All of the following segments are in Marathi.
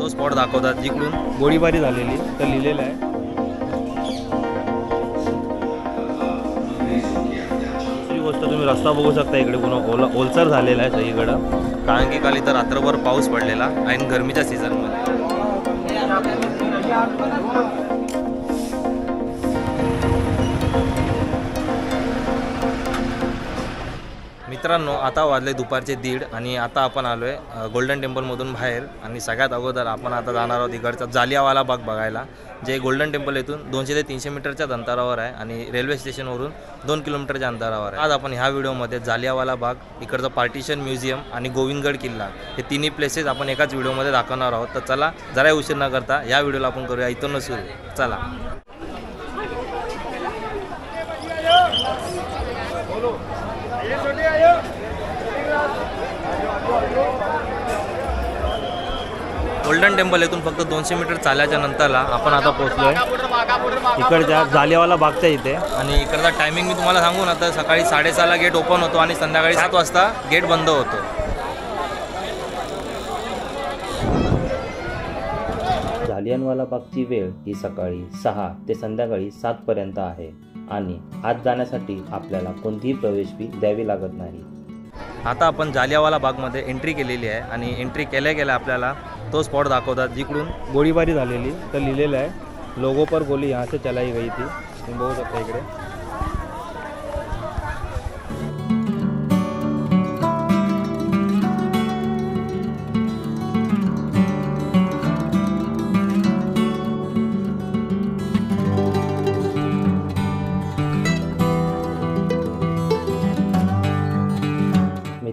तो स्पॉट दाखवतात जिकडून गोळीबारी झालेली तर लिहिलेलं आहे. दुसरी गोष्ट तुम्ही रस्ता बघू शकता इकडे पुन्हा ओला ओलसर झालेला आहे सगळीकडं. कारण की काल इथं रात्रभर पाऊस पडलेला आणि गरमीच्या सीझनमध्ये मित्रांनो आता वाजले दुपारचे दीड आणि आता आपण आलो आहे गोल्डन टेम्पलमधून बाहेर. आणि सगळ्यात अगोदर आपण आता जाणार आहोत इकडचा जालियावाला बाग बघायला जे गोल्डन टेम्पल येथून दोनशे ते तीनशे मीटरच्याच अंतरावर आहे आणि रेल्वे स्टेशनवरून दोन किलोमीटरच्या अंतरावर आहे. आज आपण ह्या व्हिडिओमध्ये जालियावाला बाग इकडचं पार्टिशन म्युझियम आणि गोविंदगड किल्ला हे तिन्ही प्लेसेस आपण एकाच व्हिडिओमध्ये दाखवणार आहोत. तर चला जरा उशीर न करता या व्हिडिओला आपण करूया. इथूनच सुरू. चला. गोल्डन टेम्पल इथून फक्त दोनशे मीटर चालायच्या नंतरला आपण आता पोहोचलोय. इकडच्या जालियावाला बागच्या इथे. आणि इकडचा टायमिंग मी तुम्हाला सांगू ना तर सकाळी साडेसहाला गेट ओपन होतो आणि संध्याकाळी सात वाजता गेट बंद होतो. जालियनवाला बागची वेळ ही सकाळी सहा ते संध्याकाळी सातपर्यंत आहे. आणि आत जाण्यासाठी आपल्याला कोणतीही प्रवेश फी द्यावी लागत नाही. आता आपण जालियावाला बागमध्ये एंट्री केलेली आहे आणि एंट्री केल्या गेल्या आपल्याला तो स्पॉट दाखवतात जिकडून गोळीबारी झालेली तर लिहिलेलं आहे लोगो पर गोली यहाँ से चलाई गई थी. तुम्ही बघू शकता इकडे.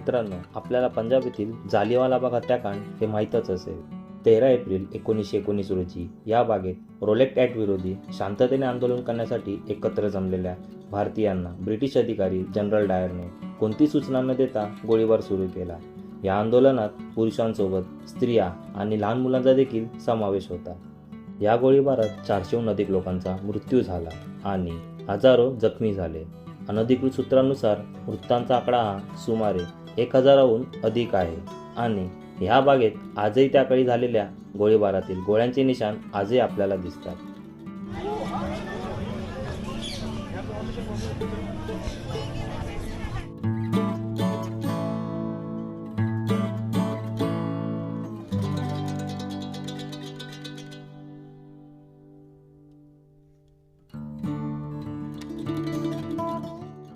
मित्रांनो आपल्याला पंजाब येथील जालिवाला बाग हत्याकांड हे माहीतच असेल. तेरा एप्रिल एकोणीसशे एकोणीस रोजी या बागेत रोलेक्ट ॲक्ट विरोधी शांततेने आंदोलन करण्यासाठी एकत्र जमलेल्या भारतीयांना ब्रिटिश अधिकारी जनरल डायरने कोणती सूचना न देता गोळीबार सुरू केला. या आंदोलनात पुरुषांसोबत स्त्रिया आणि लहान मुलांचा देखील समावेश होता. या गोळीबारात चारशेहून अधिक लोकांचा मृत्यू झाला आणि हजारो जखमी झाले. अनधिकृत सूत्रांनुसार मृतांचा आकडा हा सुमारे एक हजाराहून अधिक आहे. आणि ह्या बागेत आजही त्या झालेल्या गोळीबारातील गोळ्यांचे निशाण आजही आपल्याला दिसतात.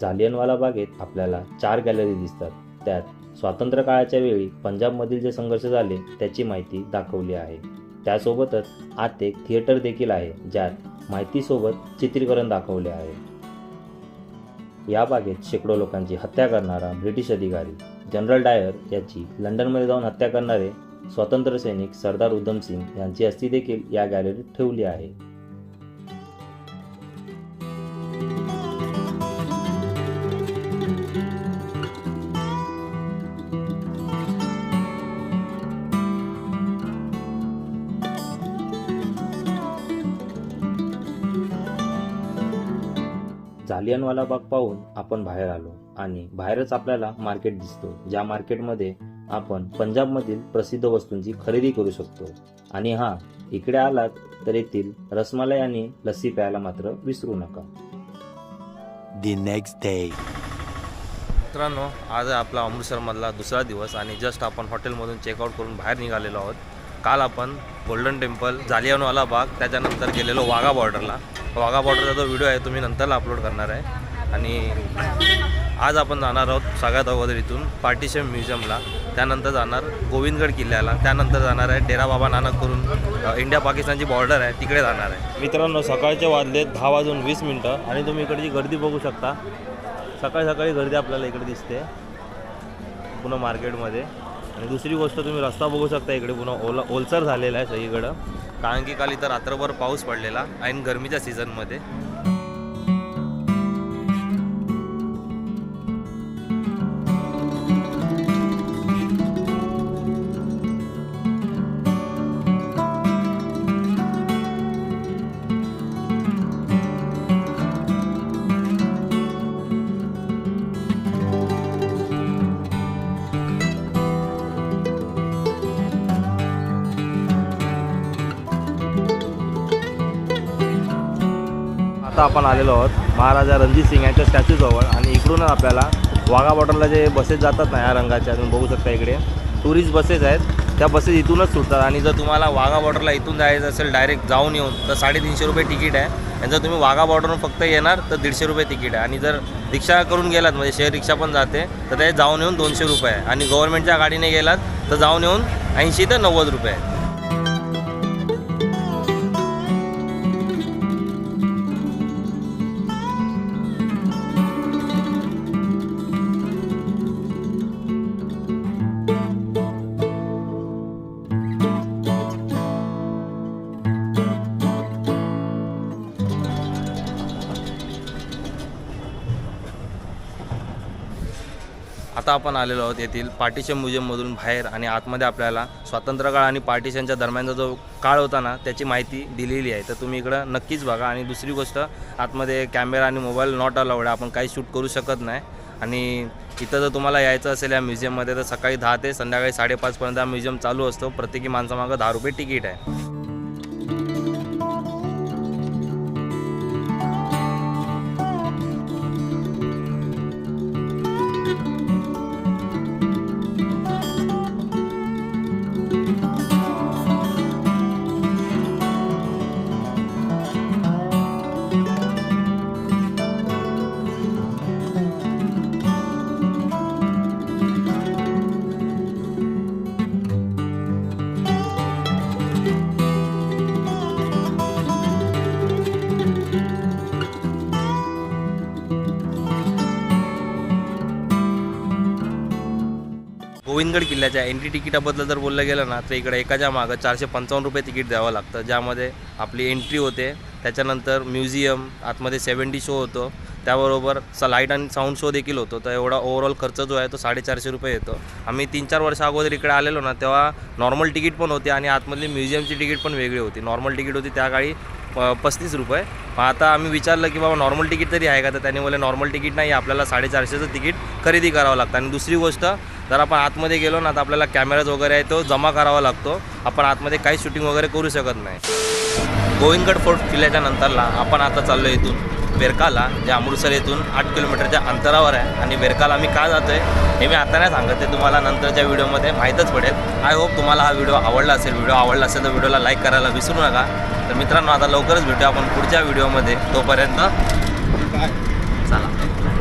जालियनवाला बागेत आपल्याला चार गॅलरी दिसतात. त्यात स्वातंत्र्य काळाच्या वेळी पंजाबमधील जे संघर्ष झाले त्याची माहिती दाखवली आहे. त्यासोबतच आत एक थिएटर देखील आहे ज्यात माहितीसोबत चित्रीकरण दाखवले आहे. या बागेत शेकडो लोकांची हत्या करणारा ब्रिटिश अधिकारी जनरल डायर याची लंडनमध्ये जाऊन हत्या करणारे स्वातंत्र्य सैनिक सरदार उधम सिंग यांची अस्थी देखील या गॅलरीत ठेवली आहे. जालियनवाला बाग पाहून आपण बाहेर आलो आणि बाहेरच आपल्याला मार्केट दिसतो ज्या मार्केटमध्ये आपण पंजाबमधील प्रसिद्ध वस्तूंची खरेदी करू शकतो. आणि हा इकडे आलात तर येथील रसमलाई आणि लस्सी प्यायला मात्र विसरू नका. The next day. मित्रांनो आज आपला अमृतसरमधला दुसरा दिवस आणि जस्ट आपण हॉटेलमधून चेकआउट करून बाहेर निघालेलो आहोत. काल आपण गोल्डन टेम्पल जालियनवाला बाग त्याच्यानंतर गेलेलो वाघा बॉर्डरला वाघा बॉर्डरचा जो व्हिडिओ आहे तो मी नंतरला अपलोड करणार आहे. आणि आज आपण जाणार आहोत सगळ्यात अगोदर इथून पार्टिशन म्युझियमला. त्यानंतर जाणार गोविंदगड किल्ल्याला. त्यानंतर जाणार आहे डेरा बाबा नानक करून इंडिया पाकिस्तानची बॉर्डर आहे तिकडे जाणार आहे. मित्रांनो सकाळचे वाजलेत दहा वाजून वीस मिनटं. आणि तुम्ही इकडची गर्दी बघू शकता. सकाळी सकाळी गर्दी आपल्याला इकडे दिसते. पुन्हा मार्केटमध्ये आणि दुसरी गोष्ट तुम्ही रस्ता बघू शकता इकडे पुन्हा ओला ओलसर झालेला आहे सगळीकडं. कारण की काल इथं रात्रभर पाऊस पडलेला ऐन गरमीच्या सीझनमध्ये आता आपण आलेलो आहोत महाराजा रणजित सिंग यांच्या स्टॅच्यूजवळ आणि इकडूनच आपल्याला वाघा बॉर्डरला जे बसेस जातात ना या रंगाच्या तुम्ही बघू शकता इकडे. टुरिस्ट बसेस आहेत. त्या बसेस इथूनच सुटतात. आणि जर तुम्हाला वाघा बॉर्डरला इथून जायचं असेल डायरेक्ट जाऊन येऊन तर साडेतीनशे रुपये तिकीट आहे. आणि जर तुम्ही वाघा बॉर्डरवरून फक्त येणार तर दीडशे रुपये तिकीट आहे. आणि जर रिक्षा करून गेलात म्हणजे शेअर रिक्षा पण जाते तर ते जाऊन येऊन दोनशे रुपये आहे. आणि गव्हर्नमेंटच्या गाडीने गेलात तर जाऊन येऊन ऐंशी ते नव्वद रुपये आहे. आता आपण आलेलो आहोत येथील पार्टिशन म्युझियममधून बाहेर आणि आतमध्ये आपल्याला स्वातंत्र्यकाळ आणि पार्टिशनच्या दरम्यानचा जो काळ होता ना त्याची माहिती दिलेली आहे. तर तुम्ही इकडं नक्कीच बघा. आणि दुसरी गोष्ट आतमध्ये कॅमेरा आणि मोबाईल नॉट अलाउड आहे. आपण काही शूट करू शकत नाही. आणि इथं जर तुम्हाला यायचं असेल या म्युझियममध्ये तर सकाळी दहा ते संध्याकाळी साडेपाचपर्यंत हा म्युझियम चालू असतो. प्रत्येकी माणसामागं दहा रुपये तिकीट आहे. गोविंदगड किल्ल्याच्या एंट्री तिकिटाबद्दल जर बोललं गेलं ना तर इकडे एकाच्या मागं चारशे पंचावन्न रुपये तिकीट द्यावं लागतं ज्यामध्ये आपली एंट्री होते. त्याच्यानंतर म्युझियम आतमध्ये सेवन्टी शो होतो. त्याबरोबर स लाइट आणि साऊंड शो देखील होतो. तर एवढा ओव्हरऑल खर्च जो आहे तो साडेचारशे रुपये येतो. आम्ही तीन चार वर्ष अगोदर इकडे आलेलो ना तेव्हा नॉर्मल तिकीट पण होते आणि आतमधली म्युझियमची तिकीट पण वेगळी होती. नॉर्मल तिकीट होती त्या काळी प पस्तीस रुपये. पण आता आम्ही विचारलं की बाबा नॉर्मल तिकीट तरी आहे का? तर त्यांनी बोलले नॉर्मल तिकीट नाही आपल्याला साडेचारशेचं तिकीट खरेदी करावं लागतं. आणि दुसरी गोष्ट जर आपण आतमध्ये गेलो ना तर आपल्याला कॅमेराज वगैरे आहे तो जमा करावा लागतो. आपण आतमध्ये काही शूटिंग वगैरे करू शकत नाही. गोविंदगड फोर्ट किल्ल्याच्या नंतरला आपण आता चाललो इथून वेरकाला जे अमृतसर येथून आठ किलोमीटरच्या अंतरावर आहे. आणि वेरकाला आम्ही का जातो आहे हे मी आता नाही सांगत ते तुम्हाला नंतरच्या व्हिडिओमध्ये माहीतच पडेल. आय होप तुम्हाला हा व्हिडिओ आवडला असेल. व्हिडिओ आवडला असेल तर व्हिडिओला लाईक करायला विसरू नका. तर मित्रांनो आता लवकरच भेटू आपण पुढच्या व्हिडिओमध्ये. तोपर्यंत